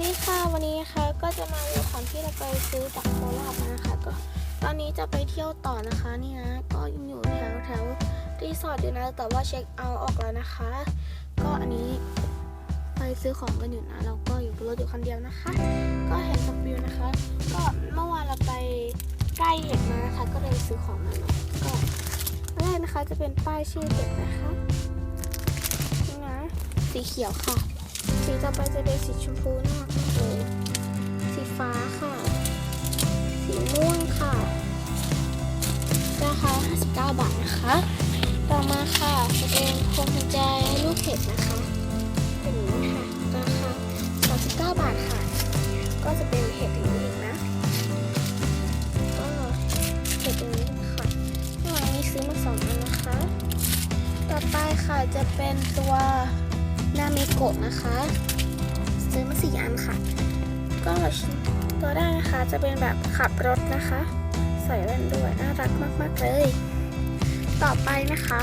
ดีค่ะวันนี้นะคะก็จะมาดูของที่เราไปซื้อจากโคราชมานะคะก็ตอนนี้จะไปเที่ยวต่อนะคะนี่นะก็ยังอยู่แถวแถวรีสอร์ทอยู่นะแต่ว่าเช็คเอาท์ออกแล้วนะคะ ก็อันนี้ไปซื้อของกันอยู่นะเราก็อยู่บนรถอยู่คนเดียวนะคะ ก็เห็นสปิวนะคะ ก็เมื่อวานเราไปใกล้เห็ดมานะคะก็เลยซื้อของมาเนาะก็แรกนะคะจะเป็นป้ายชื่อเห็ดนะคะนี่นะสีเขียวค่ะ สีต่อไปจะเป็นสีชมพูน่ารักมากเลยสีฟ้าค่ะ สีม่วงค่ะ ราคา 59 บาทนะคะ ต่อมาค่ะจะเป็นพวงกุญแจลูกเห็ดนะคะเป็นนี้ค่ะ ราคา 39 บาทค่ะ ก็จะเป็นเห็ดอย่างนี้นะ ก็เห็ดอย่างนี้ค่ะข้างหลังนี้ซื้อมาสองอันนะคะ ต่อไปค่ะจะเป็นตัว นาเมโกะนะคะ ซื้อมาสี่อันค่ะ ก็ตัวแรกนะคะจะเป็นแบบขับรถนะคะ ใส่แว่นด้วยน่ารักมากๆเลย ต่อไปนะคะ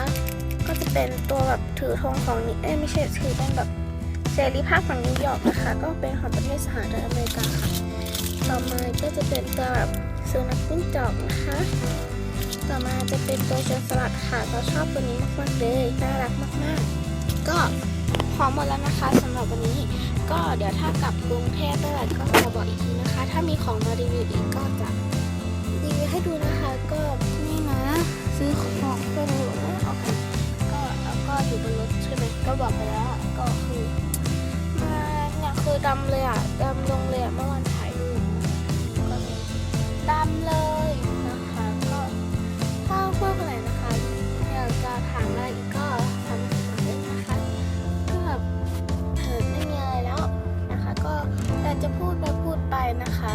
ก็จะเป็นตัวแบบถือธงของนี่เอ้ไม่ใช่ถือเป็นแบบเสรีภาพของนิวยอร์กนะคะ ก็เป็นของประเทศสหรัฐอเมริกาค่ะ ต่อมาก็จะเป็นตัวแบบสุนัขจิ้งจอกนะคะต่อมาจะเป็นตัวโจรสลัดค่ะเราชอบตัวนี้มากๆเลยน่ารักมากๆ ก็ พร้อมหมดแล้วนะคะสำหรับวันนี้ ก็เดี๋ยวถ้ากลับกรุงเทพเมื่อไหร่ก็จะบอกอีกทีนะคะ ถ้ามีของมารีวิวอีกก็จะรีวิวให้ดูนะคะ ก็นี่นะ ซื้อของเพื่อยู่นะโอเคก็แล้วก็อยู่บนรถใช่ไหมก็บอกไปแล้วก็คือมาเนี่ยคือดำเลยอะดำ นะคะ